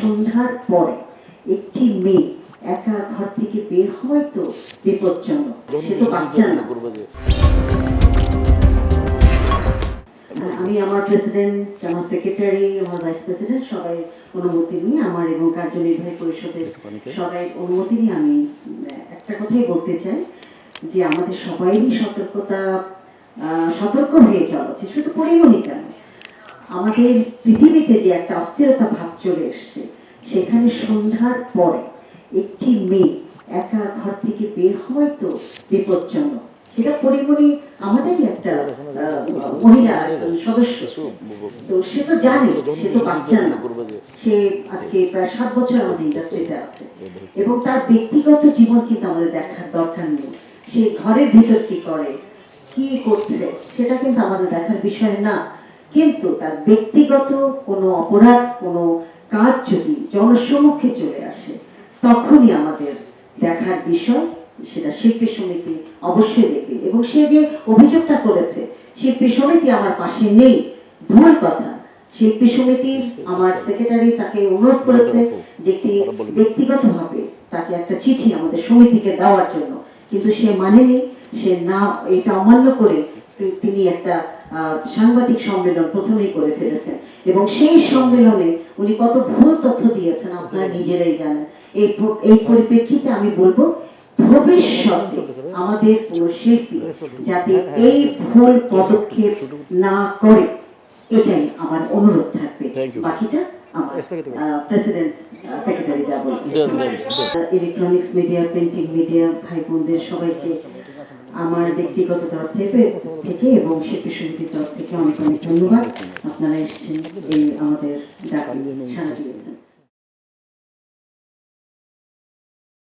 সন্ধ্যার পরে একটি মেয়ে একা ঘর থেকে বের হয় তো বিপজ্জনক। সে তো বাচ্চা না। আমি আমার প্রেসিডেন্ট আমার সেক্রেটারি আমার ভাইস প্রেসিডেন্ট সবাই অনুমতি নিয়ে আমার এবং কার্যনির্বাহী পরিষদের সবাই অনুমতি নিয়ে আমি একটা কথাই বলতে চাই যে আমাদের সবাইরই সতর্কতা সতর্ক হয়ে যাওয়া উচিত। শুধু পরিমণি কেন? আমাদের পৃথিবীতে যে একটা অস্থিরতা ভাব চলে এসছে, সেখানে সন্ধ্যার পরে একটি মেয়ে একা ঘর থেকে বের হয় তো বিপজ্জনক। সেটা পরিমণি আমাদেরই একটা মহিলা সদস্য। তো সে তো জানে, সে তো বাচ্চা না। সে আজকে প্রায় সাত বছর আমাদের ইন্ডাস্ট্রিতে আছে। এবং তার ব্যক্তিগত জীবন কিন্তু আমাদের দেখার দরকার নেই। সে ঘরের ভিতর কি করে, কি করছে, সেটা কিন্তু আমাদের দেখার বিষয় না। কিন্তু তার ব্যক্তিগত কোনো অপরাধ কোনো কাজ যদি জনসম্মুখে চলে আসে তখনই আমাদের দেখার বিষয় সেটা শিল্পী সমিতি অবশ্যই দেখবে। এবং সে যে অভিযোগটা করেছে শিল্পী সমিতি আমার পাশে নেই ভুল কথা। শিল্পী সমিতি আমার সেক্রেটারি তাকে অনুরোধ করেছে যে একটি ব্যক্তিগতভাবে তাকে একটা চিঠি আমাদের সমিতিকে দেওয়ার জন্য। কিন্তু সে মানেনি সে না এটা অমান্য করে তিনি একটা সাংবাদিক সম্মেলন প্রথমেই করে ফেলেছেন। এবং সেই সম্মেলনে উনি কত ভুল তথ্য দিয়েছেন আপনারা নিজেরাই জানেন। এই এই পরিপ্রেক্ষিতে আমি বলব ভবিষ্যতে আমাদের কোনো শিল্পী যাতে এই ভুল পদক্ষেপ না করে এটাই আমার অনুরোধ থাকবে। বাকিটা আমার প্রেসিডেন্ট সেক্রেটারি যা। ইলেকট্রনিক্স মিডিয়া প্রিন্টিং মিডিয়া ভাই বোনদের সবাইকে আমার ব্যক্তিগত তরফ থেকে থেকে এবং শিল্পী সমিতির তরফ থেকে অনেক অনেক ধন্যবাদ। আপনারা এসেছেন, এই আমাদের ডাকে সারা দিয়েছেন।